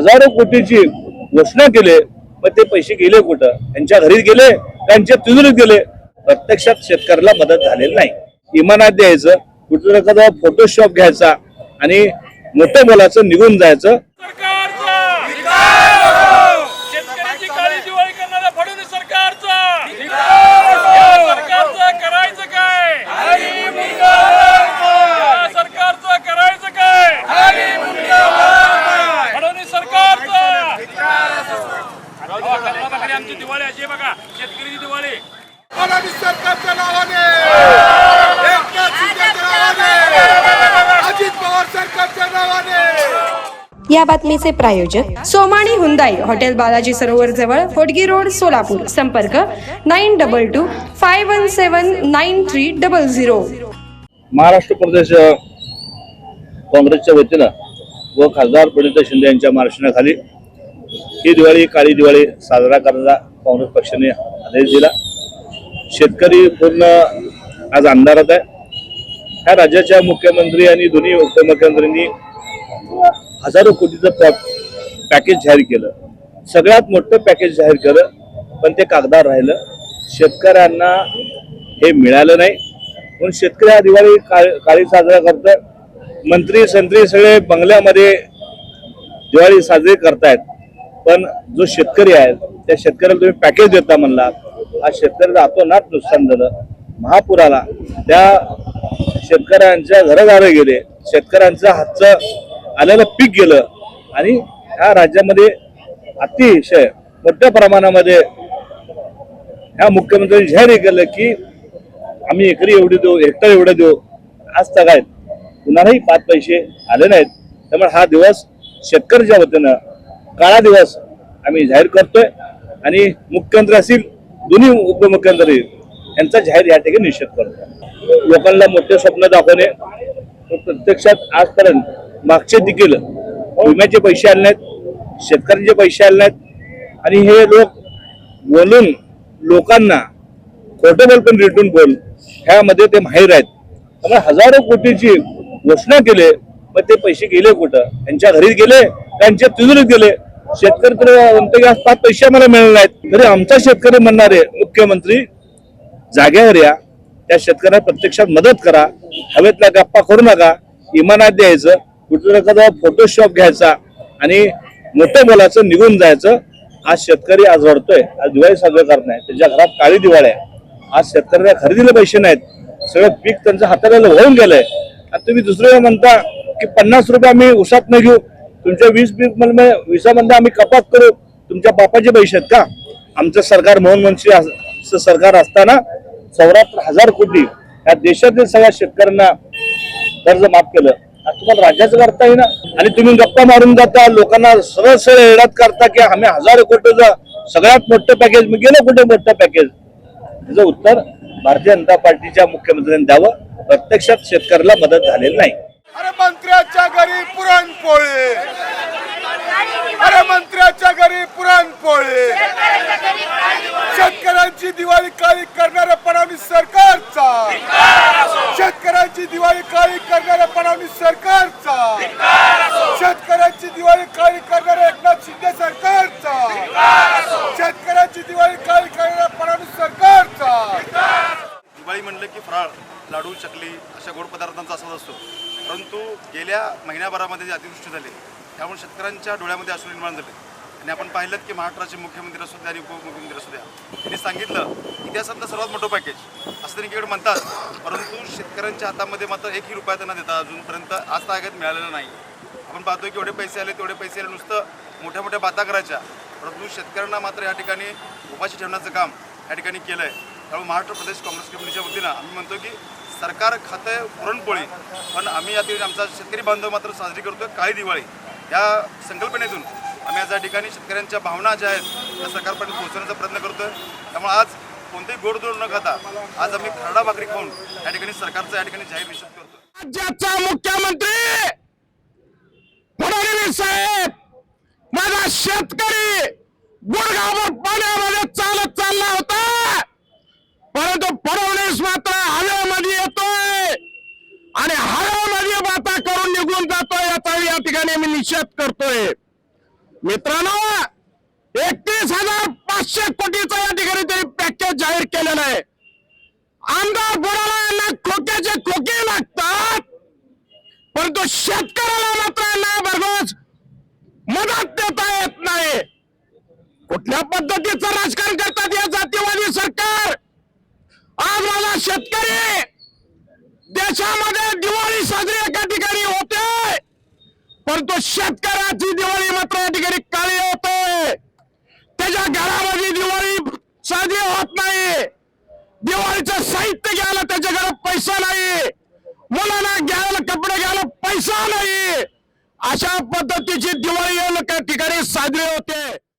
हजारो कोटीची घोषणा केले मग ते पैसे गेले कुठं? त्यांच्या घरी गेले त्यांच्या तिजोरीत गेले. प्रत्यक्षात शेतकऱ्याला मदत झालेली नाही. इमानात द्यायचं कुठं एखादा फोटोशॉप घ्यायचा आणि मोठं बोलायचं निघून जायचं सरकारचा शेतकऱ्याची काळी दिवाळी करणाऱ्या फडणवीस सरकारचा या सरकारचं करायचं काय या सरकारचं करायचं काय फडणवीस सरकारचा अहो, कर्नाटकाकडे आमची दिवाळी अशी आहे बघा शेतकरी दिवाळी फडणवीस सरकारच्या नावाने. एकनाथ शिंदेच्या नावाने. अजित पवार सरकारच्या नावाने. या बातमीचे प्रायोजक सोमाणी हुंदाई हॉटेल बालाजी सरोवर जवळ होटगी रोड सोलापूर. संपर्क nine double two five one seven nine three double zero. Maharashtra Pradesh काँग्रेसच्या वतीनं व खासदार प्रणिता शिंदे यांच्या मार्गदर्शनाखाली ही दिवाळी काळी दिवाळी साजरा करायला काँग्रेस पक्षाने आदेश दिला. शेतकरी पूर्ण आज अंधारात आहे. ह्या राज्याच्या मुख्यमंत्री आणि दोन्ही उपमुख्यमंत्र्यांनी हजारो कोटीचं पॅ पॅकेज जाहीर केलं. सगळ्यात मोठं पॅकेज जाहीर केलं पण ते कागदार राहिलं. शेतकऱ्यांना हे मिळालं नाही. म्हणून शेतकरी हा दिवाळी काळ- काळी साजरा करतोय. मंत्री संत्री सगळे बंगल्यामध्ये दिवाळी साजरी करतायत. पण जो शेतकरी आहे त्या शेतकऱ्याला तुम्ही पॅकेज देता म्हणला हा शेतकऱ्याला अतोनात नुकसान झालं महापुराला. त्या शेतकऱ्यांच्या घरदारे गेले. शेतकऱ्यांचं हातचं आलेलं पीक गेलं. आणि ह्या राज्यामध्ये अतिशय मोठ्या प्रमाणामध्ये ह्या मुख्यमंत्र्यांनी जाहीर केलं की आम्ही एकरी एवढी देऊ हेक्टर एवढं देऊ. आज तगायत कुणालाही पाच पैसे आले नाहीत. त्यामुळे हा दिवस शेतकऱ्याच्या वतीनं काळा दिवस आम्ही जाहीर करतोय. आणि मुख्यमंत्री असतील दोन्ही उपमुख्यमंत्री यांचा जाहीर या ठिकाणी निषेध करतो लोकांना मोठे स्वप्न दाखवणे प्रत्यक्षात आजपर्यंत मागचे देखील विम्याचे पैसे आले नाहीत शेतकऱ्यांचे पैसे आले नाहीत. आणि हे लोक बोलून लोकांना खोटं बोल पण रिटून बोल ह्यामध्ये ते माहीर आहेत. त्यामुळे हजारो कोटीची घोषणा केले मग ते पैसे गेले कुठं? त्यांच्या घरी गेले त्यांच्या तिजोरीत गेले. शेतकरी तर की पाच पैसे आम्हाला मिळाले नाहीत. तरी आमचा शेतकरी म्हणणार आहे मुख्यमंत्री जाग्यावर या. त्या शेतकऱ्याला प्रत्यक्षात मदत करा. हवेतल्या गप्पा करू नका. इमानात द्यायचं. कुठं एखादा फोटोशॉप घ्यायचा आणि मोठं बोलायचं निघून जायचं. आज शेतकरी आज रडतोय. आज दिवाळी साजरा करत नाही. त्याच्या घरात काळी दिवाळी आहे. आज शेतकऱ्याला खरेदीला पैसे नाहीत. सगळं पीक त्यांच्या हाताला होऊन गेलंय. आणि तुम्ही दुसरं म्हणता की पन्नास रुपये आम्ही उसात न घेऊ. तुमच्या वीस पीक म्हणजे, म्हणजे विसामध्ये आम्ही कपात करू. तुमच्या बापाचे पैसे आहेत का? आमचं सरकार मोहन मनशी सरकार असताना चौऱ्याहत्तर हजार कोटी या देशातील सगळ्या शेतकऱ्यांना कर्ज माफ केलं. तुम्हाला राज्याचं करता येईना. आणि तुम्ही गप्पा मारून जाता. लोकांना सरळ सरळ येण्यात करता की आम्ही हजार कोटीचं सगळ्यात मोठं पॅकेज मी गेलं कुठे मोठं पॅकेज त्याचं उत्तर भारतीय जनता पार्टीच्या मुख्यमंत्र्यांनी द्यावं. प्रत्यक्षात शेतकऱ्याला मदत झालेली नाही. अरे मंत्र्याच्या घरी पुरणपोळी अरे मंत्र्याच्या घरी पुरणपोळी शेतकऱ्यांची दिवाळी काळी करणाऱ्या फडणवीस सरकारचा. शेतकऱ्यांची दिवाळी काळी करणाऱ्या फडणवीस सरकारचा. शेतकऱ्यांची दिवाळी काळी करणाऱ्या एकनाथ शिंदे सरकारचा. शेतकऱ्यांची दिवाळी काळी करणाऱ्या फडणवीस सरकारचा. दिवाळी म्हणलं की फराळ लाडू चकली अशा गोड पदार्थांचा आस्वाद असतो. परंतु गेल्या महिन्याभरामध्ये अतिवृष्टी झाली. त्यामुळे शेतकऱ्यांच्या डोळ्यामध्ये अश्रू निर्माण झाले. आणि आपण पाहिलं की महाराष्ट्राचे मुख्यमंत्री असू द्या आणि उपमुख्यमंत्री असू द्या त्यांनी सांगितलं इतिहासातलं सर्वात मोठं पॅकेज असं त्यांनी एकीकडे म्हणतात. परंतु शेतकऱ्यांच्या हातामध्ये मात्र एकही रुपया त्यांना देतात अजूनपर्यंत आज तागायत मिळालेलं नाही. आपण पाहतो की एवढे पैसे आले तेवढे पैसे आले नुसतं मोठ्या मोठ्या बाता करायच्या. परंतु शेतकऱ्यांना मात्र या ठिकाणी उपाशी ठेवण्याचं काम या ठिकाणी केलं आहे त्यामुळे महाराष्ट्र प्रदेश काँग्रेस कमिटीच्या वतीनं आम्ही म्हणतो की सरकार खातं पुरणपोळी पण आम्ही या ठिकाणी आमचा शेतकरी बांधव मात्र साजरी करतो काळी दिवाळी. या संकल्पनेतून आम्ही आज या ठिकाणी शेतकऱ्यांच्या भावना ज्या आहेत त्या सरकारपर्यंत पोहोचवण्याचा प्रयत्न करतोय. त्यामुळे आज कोणतेही गोडधोड न खाता आज आम्ही खरडा भाकरी खाऊन या ठिकाणी सरकारचा या ठिकाणी जाहीर निषेध करतो राज्याचा मुख्यमंत्री फडणवीस साहेब माझा शेतकरी गुडगावर पाण्यामध्ये चालत चालला होता. परंतु फडणवीस मात्र हवेमध्ये येतोय आणि हवेमध्ये बाता करून निघून जातोय याचा या ठिकाणी मी निषेध करतोय. मित्रांनो एकतीस हजार पाचशे कोटीचं या ठिकाणी तरी पॅकेज जाहीर केलेलं आहे. आमदार बुडाला यांना खोक्याचे खोके लागतात परंतु शेतकऱ्याला मात्र यांना भरघोस मदत देता येत नाही. कुठल्या पद्धतीचं राजकारण करतात या जातीवादी सरकार? आज माझा शेतकरी देशामध्ये दिवाळी साजरी एका परंतु शेतकऱ्याची दिवाळी मात्र या ठिकाणी काळी होते. त्याच्या घरामध्ये दिवाळी साजरी होत नाही. दिवाळीचं साहित्य घ्यायला त्याच्याकडे पैसा नाही. मुलांना घ्यायला कपडे घ्यायला पैसा नाही. अशा पद्धतीची दिवाळी या ठिकाणी साजरी होते.